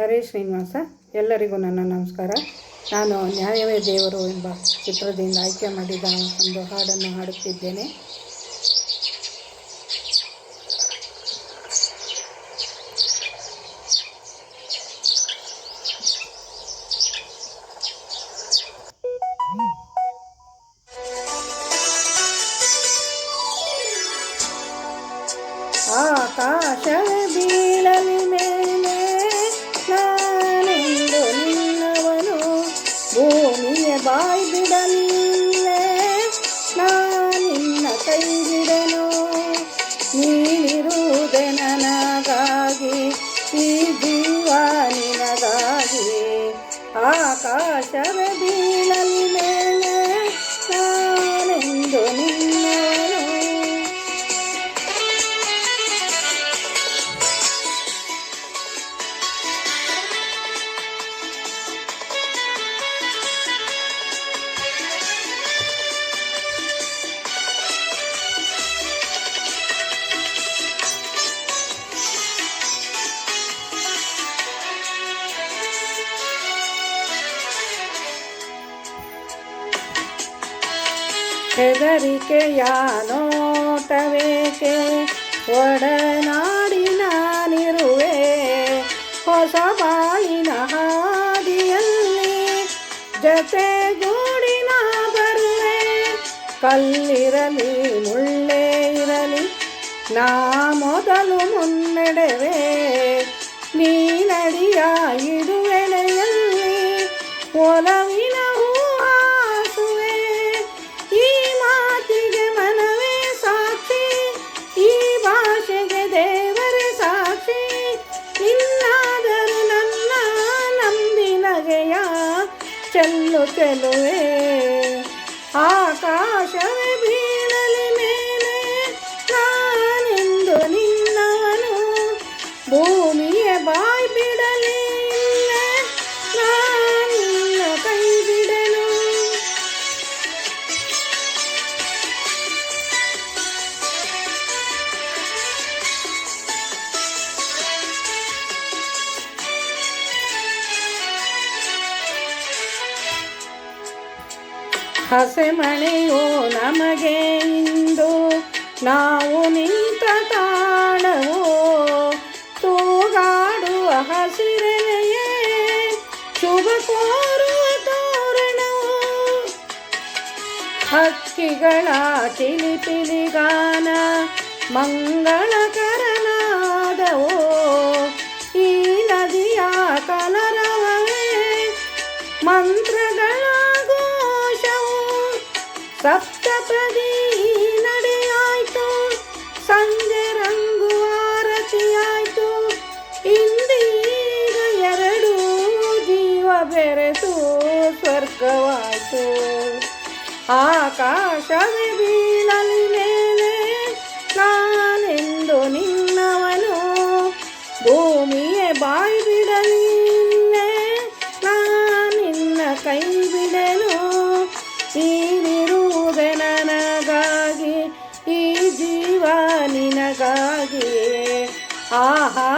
ಹರೇ ಶ್ರೀನಿವಾಸ, ಎಲ್ಲರಿಗೂ ನನ್ನ ನಮಸ್ಕಾರ. ನಾನು ನ್ಯಾಯವೇ ದೇವರು ಎಂಬ ಚಿತ್ರದಿಂದ ಆಯ್ಕೆ ಮಾಡಿದ ಒಂದು ಹಾಡನ್ನು ಹಾಡುತ್ತಿದ್ದೇನೆ. ನಾನಿನ್ನ ಕೈ ಬಿಡನು ನೀನಿರುವುದೇ ನನಗಾಗಿ ಈ ಜೀವ ನಿನಗಾಗಿ. ಆಕಾಶವೇ ಬೀಳಲಿ ಹೆದರಿಕೆಯ ನೋಟವೇಕೆ ಒಡನಾಡಿನಾನಿರುವೆ ಹೊಸ ಬಾಳಿನ ಹಾದಿಯಲ್ಲಿ ಜೊತೆಗೂಡಿನ ಬರುವೆ. ಕಲ್ಲಿರಲಿ, ಮುಳ್ಳೇ ಇರಲಿ, ನಾ ಮೊದಲು ಮುನ್ನಡೆವೆ. ನೀನಡಿಯ ಇಡುವೆಳೆಯಲ್ಲಿ ಒಲವಿನ Que no, te lo ve. Ah, cara. ಹಸೆಮಣೆಯು ನಮಗೆ ಇಂದು ನಾವು ನಿಂತ ತಾಣವು? ತೂಗಾಡುವ ಹಸಿರೆಯೇ ಶುಭ ಕೋರುವ ತೋರಣವು? ಹಕ್ಕಿಗಳ ಚಿಲಿಪಿಲಿಗಾನ ಮಂಗಳಕರನಾದವು? ಸಪ್ತಪದಿ ನಡೆಯಾಯ್ತು. ಸಂಜೆ ರಂಗು ಆರತಿಯಾಯ್ತು ಇಂದೀಗ ಎರಡು ಜೀವ ಬೆರೆತು ಸ್ವರ್ಗವಾಯ್ತು. ಆಕಾಶವೇ 啊哈。啊